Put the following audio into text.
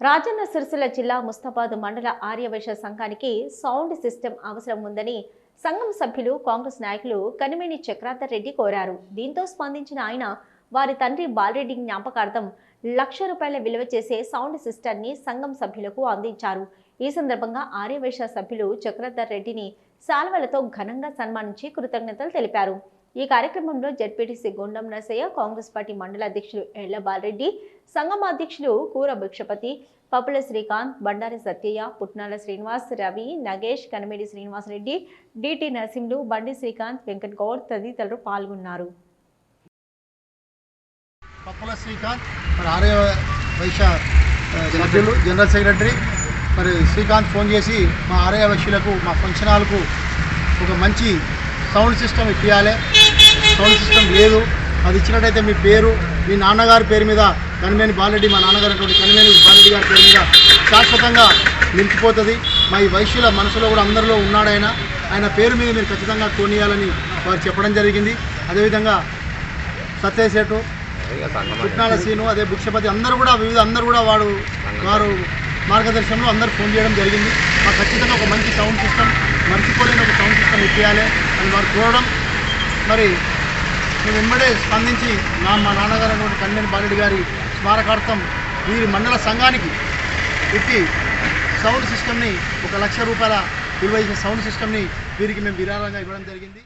రాజన్న సిరిసిల్ల జిల్లా ముస్తాబాద్ మండల ఆర్యవైశ్య సంఘానికి సౌండ్ సిస్టమ్ అవసరం ఉందని సంఘం సభ్యులు కాంగ్రెస్ నాయకులు కనిమేని చక్రాధర్ రెడ్డి కోరారు. దీంతో స్పందించిన ఆయన వారి తండ్రి బాలరెడ్డి జ్ఞాపకార్థం లక్ష రూపాయల విలువ చేసే సౌండ్ సిస్టమ్ని సంఘం సభ్యులకు అందించారు. ఈ సందర్భంగా ఆర్యవైశ్య సభ్యులు చక్రధర్ రెడ్డిని శాల్వలతో ఘనంగా సన్మానించి కృతజ్ఞతలు తెలిపారు. ఈ కార్యక్రమంలో జడ్పీటీసీ గుండం నరసయ్య కాంగ్రెస్ పార్టీ మండల అధ్యక్షులు ఎళ్ళ బాలరెడ్డి సంఘం అధ్యక్షులు కూర భిక్షపతి పప్పుల శ్రీకాంత్ బండారి సత్యయ్య పుట్నాల శ్రీనివాస్ రవి నగేష్ కనమిడి శ్రీనివాస్ రెడ్డి డిటి నరసింహులు బండి శ్రీకాంత్ వెంకట్ గౌడ్ తదితరులు పాల్గొన్నారు. పప్పుల శ్రీకాంత్ మరి ఆర్య వైశ్య సభ్యులు జనరల్ సెక్రటరీ మరి శ్రీకాంత్ ఫోన్ చేసి మా ఆర్య వైశ్యులకు మా ఫంక్షన్ హాల్కు ఒక మంచి సౌండ్ సిస్టమ్ ఇప్పించాలి సౌండ్ సిస్టమ్ లేదు. అది ఇచ్చినట్టయితే మీ పేరు మీ నాన్నగారి పేరు మీద కనిమేని బాలరెడ్డి మా నాన్నగారు అటువంటి కనిమేని బాలరెడ్డి గారి పేరు మీద శాశ్వతంగా నిలిచిపోతుంది. మా ఈ వైశ్యుల మనసులో కూడా అందరిలో ఉన్నాడు ఆయన ఆయన పేరు మీద మీరు ఖచ్చితంగా కొనియాలని వారు చెప్పడం జరిగింది. అదేవిధంగా సత్యశేటు పుట్నాల సీను అదే భిక్షపతి అందరూ కూడా వివిధ అందరూ కూడా వాడు వారు మార్గదర్శనంలో అందరూ ఫోన్ చేయడం జరిగింది. మాకు ఖచ్చితంగా ఒక మంచి సౌండ్ సిస్టమ్ మర్చిపోలేని ఒక సౌండ్ సిస్టమ్ ఇచ్చేయాలి అని వారు కోరడం. మరి మేము వెంబడే స్పందించి నా మా నాన్నగారు అయినటువంటి కళ్యాణ్ బాలరెడ్డి గారి స్మారకార్థం వీరి మండల సంఘానికి పెట్టి సౌండ్ సిస్టమ్ని ఒక లక్ష రూపాయల విలువ సౌండ్ సిస్టమ్ని వీరికి మేము విరాళంగా ఇవ్వడం జరిగింది.